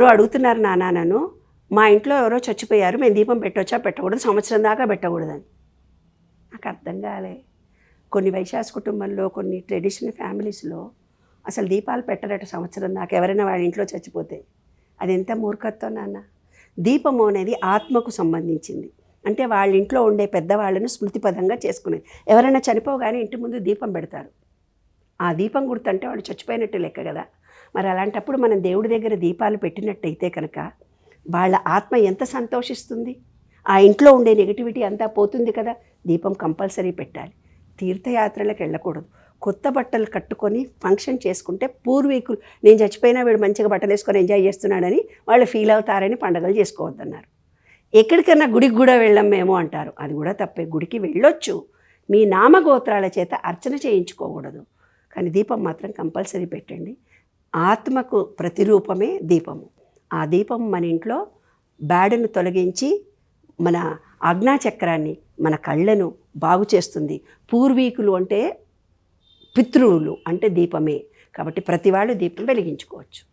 ఒకరు అడుగుతున్నారు నానా నన్ను. మా ఇంట్లో ఎవరో చచ్చిపోయారు మేము దీపం పెట్టొచ్చా పెట్టకూడదు సంవత్సరం దాకా పెట్టకూడదని నాకు అర్థం కాలే. కొన్ని వైశాస్ కుటుంబంలో కొన్ని ట్రెడిషనల్ ఫ్యామిలీస్లో అసలు దీపాలు పెట్టరట సంవత్సరం దాకా ఎవరైనా వాళ్ళ ఇంట్లో చచ్చిపోతే. అది ఎంత మూర్ఖత్వం నాన్న. దీపము అనేది ఆత్మకు సంబంధించింది. అంటే వాళ్ళ ఇంట్లో ఉండే పెద్దవాళ్ళను స్మృతిపదంగా చేసుకునేది. ఎవరైనా చనిపోగానే ఇంటి ముందు దీపం పెడతారు. ఆ దీపం గుర్తంటే వాళ్ళు చచ్చిపోయినట్టు లెక్క కదా. మరి అలాంటప్పుడు మనం దేవుడి దగ్గర దీపాలు పెట్టినట్టయితే కనుక వాళ్ళ ఆత్మ ఎంత సంతోషిస్తుంది? ఆ ఇంట్లో ఉండే నెగిటివిటీ అంతా పోతుంది కదా. దీపం కంపల్సరీ పెట్టాలి. తీర్థయాత్రలకు వెళ్ళకూడదు. కొత్త బట్టలు కట్టుకొని ఫంక్షన్ చేసుకుంటే పూర్వీకులు నేను చచ్చిపోయినా వీడు మంచిగా బట్టలు వేసుకొని ఎంజాయ్ చేస్తున్నాడని వాళ్ళు ఫీల్ అవుతారని పండుగలు చేసుకోవద్దన్నారు. ఎక్కడికన్నా గుడికి కూడా వెళ్ళాం మేము అంటారు. అది కూడా తప్పే. గుడికి వెళ్ళొచ్చు. మీ నామగోత్రాల చేత అర్చన చేయించుకోకూడదు. కానీ దీపం మాత్రం కంపల్సరీ పెట్టండి. ఆత్మకు ప్రతిరూపమే దీపము. ఆ దీపం మన ఇంట్లో బ్యాడును తొలగించి మన ఆజ్ఞాచక్రాన్ని మన కళ్ళను బాగు చేస్తుంది. పూర్వీకులు అంటే పితృవులు అంటే దీపమే. కాబట్టి ప్రతి వాళ్ళు దీపం వెలిగించుకోవచ్చు.